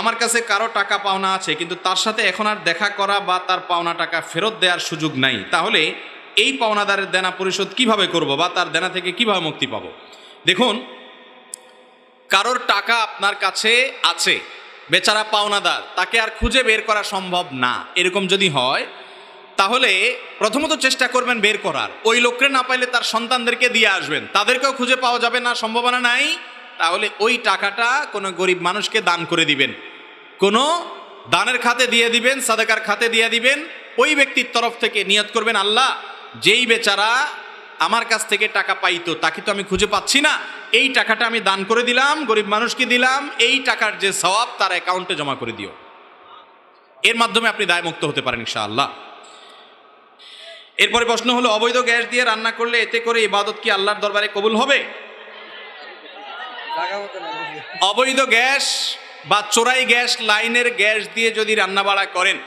আমার কাছে কারও টাকা পাওনা আছে, কিন্তু তার সাথে এখন আর দেখা করা বা তার পাওনা টাকা ফেরত দেওয়ার সুযোগ নাই। তাহলে এই পাওনাদারের দেনা পরিশোধ কীভাবে করব বা তার দেনা থেকে কীভাবে মুক্তি পাব? দেখুন, কারোর টাকা আপনার কাছে আছে, বেচারা পাওনাদার, তাকে আর খুঁজে বের করা সম্ভব না। এরকম যদি হয়, তাহলে প্রথমত চেষ্টা করবেন বের করার। ওই লোককে না পাইলে তার সন্তানদেরকে দিয়ে আসবেন। তাদেরকেও খুঁজে পাওয়া যাবে না, সম্ভাবনা নাই। তাহলে ওই টাকাটা কোনো গরিব মানুষকে দান করে দিবেন। কোনো দানের খাতে দিয়ে দিবেন, সাদাকার খাতে দিয়ে দিবেন, ওই ব্যক্তির তরফ থেকে নিয়ত করবেন, আল্লাহ, যেই বেচারা আমার কাছ থেকে টাকা পাইতো, তাকে তো আমি খুঁজে পাচ্ছি না। এই টাকাটা আমি দান করে দিলাম, গরিব মানুষকে দিলাম, এই টাকার যে সওয়াব তার অ্যাকাউন্টে জমা করে দিও। এর মাধ্যমে আপনি দায়মুক্ত হতে পারেন, ইনশাআল্লাহ। এরপরে প্রশ্ন হলো, অবৈধ গ্যাস দিয়ে রান্না করলে এতে করে ইবাদত কি আল্লাহর দরবারে কবুল হবে? অবৈধ গ্যাস বা চোরাই গ্যাস লাইনের গ্যাস দিয়ে যদি রান্না বাড়া করেন,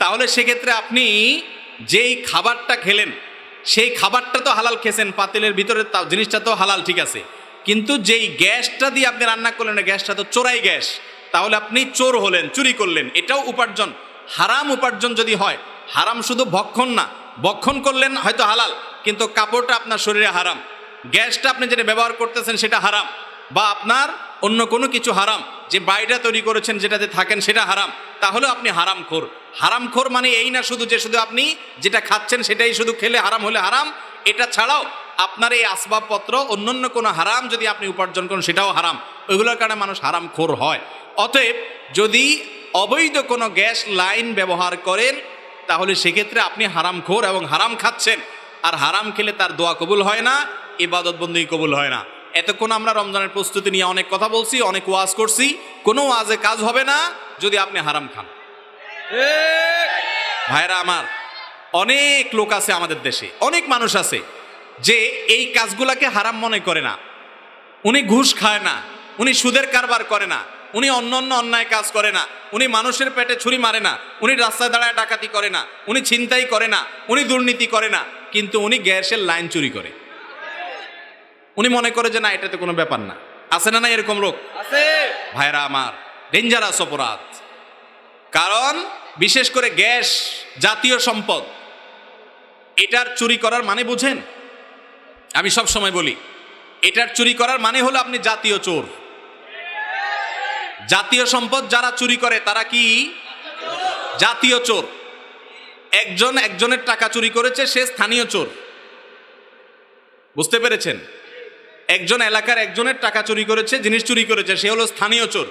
তাহলে সেক্ষেত্রে আপনি যেই খাবারটা খেলেন, সেই খাবারটা তো হালাল খেয়েছেন পাতিলের ভিতরে জিনিসটা তো হালাল, ঠিক আছে। কিন্তু যেই গ্যাসটা দিয়ে আপনি রান্না করলেন গ্যাসটা তো চোরাই গ্যাস, তাহলে আপনি চোর হলেন, চুরি করলেন, এটাও উপার্জন। হারাম উপার্জন যদি হয়, হারাম শুধু ভক্ষণ না, ভক্ষণ করলেন হয়তো হালাল, কিন্তু কাপড়টা আপনার শরীরে হারাম। গ্যাসটা আপনি যেটা ব্যবহার করতেছেন, সেটা হারাম, বা আপনার অন্য কোনো কিছু হারাম। যে বাড়িটা তৈরি করেছেন, যেটাতে থাকেন সেটা হারাম। তাহলে আপনি হারাম খোর হারাম খোর মানে এই না শুধু যে শুধু আপনি যেটা খাচ্ছেন সেটাই শুধু খেলে হারাম হলে হারাম। এটা ছাড়াও আপনার এই আসবাবপত্র, অন্যান্য কোনো হারাম যদি আপনি উপার্জন করেন, সেটাও হারাম। ওইগুলোর কারণে মানুষ হারাম খোর হয়। অতএব যদি অবৈধ কোনো গ্যাস লাইন ব্যবহার করেন, তাহলে সেক্ষেত্রে আপনি হারাম খোর এবং হারাম খাচ্ছেন। আর হারাম খেলে তার দোয়া কবুল হয় না ইবাদত বন্দী কবুল হয় না। এতক্ষণ আমরা রমজানের প্রস্তুতি নিয়ে অনেক কথা বলছি, অনেক ওয়াজ করছি। কোনো ওয়াজে কাজ হবে না, যদি আপনি হারাম খান। ভাইরা আমার, অনেক লোক আছে আমাদের দেশে, অনেক মানুষ আছে যে এই কাজগুলাকে হারাম মনে করে না। উনি ঘুষ খায় না, উনি সুদের কারবার করে না, উনি অন্য অন্য অন্যায় কাজ করে না, উনি মানুষের পেটে ছুরি মারে না, উনি রাস্তায় দাঁড়ায় ডাকাতি করে না, উনি ছিনতাই করে না, উনি দুর্নীতি করে না, কিন্তু উনি গ্যাসের লাইন চুরি করে। উনি মনে করে যে না এটাতে কোনো ব্যাপার না। আছে না না এরকম লোক আছে। ভাইরা আমার ডেঞ্জারাস অপরাধ। কারণ বিশেষ করে গ্যাস জাতীয় সম্পদ এটার চুরি করার মানে বুঝেন? আমি সব সময় বলি এটার চুরি করার মানে হলো আপনি জাতীয় চোর। জাতীয় সম্পদ যারা চুরি করে তারা কি? জাতীয় চোর। একজন একজনের টাকা চুরি করেছে সে স্থানীয় চোর। বুঝতে পেরেছেন? একজন এলাকার একজনের টাকা চুরি করেছে জিনিস চুরি করেছে সে হলো স্থানীয় চোর।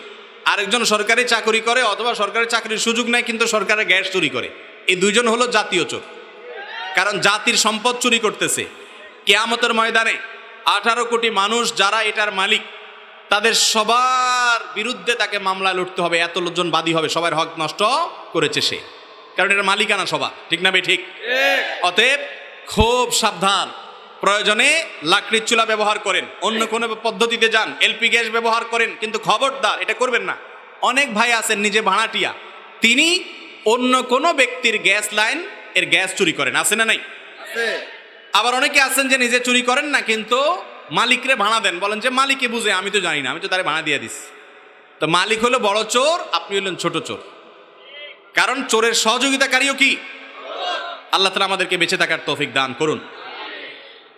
আরেকজন সরকারি চাকরি করে অথবা সরকারি চাকরির সুযোগ নেয় কিন্তু সরকারের গ্যাস চুরি করে। এই দুইজন হলো জাতীয় চোর। কারণ জাতির সম্পদ চুরি করতেছে। কেয়ামতের ময়দানে আঠারো কোটি মানুষ যারা এটার মালিক তাদের সবার বিরুদ্ধে তাকে মামলায় লড়তে হবে। এত লোকজন বাদী হবে সবার হক নষ্ট করেছে সে। কারণ এটা মালিকানা সবার। ঠিক না বে ঠিক। অতএব খুব সাবধান। প্রয়োজনে লাকড়ির চুলা ব্যবহার করেন অন্য কোনো পদ্ধতিতে যান এলপি গ্যাস ব্যবহার করেন কিন্তু খবরদার এটা করবেন না। অনেক ভাই আছেন নিজে ভাড়াটিয়া তিনি অন্য কোনো ব্যক্তির গ্যাস লাইন এর গ্যাস চুরি করেন আছে না নাই? আবার অনেকে আছেন যে নিজে চুরি করেন না কিন্তু মালিকরে ভাড়া দেন বলেন যে মালিকে বুঝে আমি তো জানি না আমি তো তারে ভাড়া দিয়ে দিস তো মালিক হলো বড় চোর আপনি হলেন ছোট চোর। কারণ চোরের সহযোগিতাকারীও কি? আল্লাহ তালা আমাদেরকে বেঁচে থাকার তৌফিক দান করুন।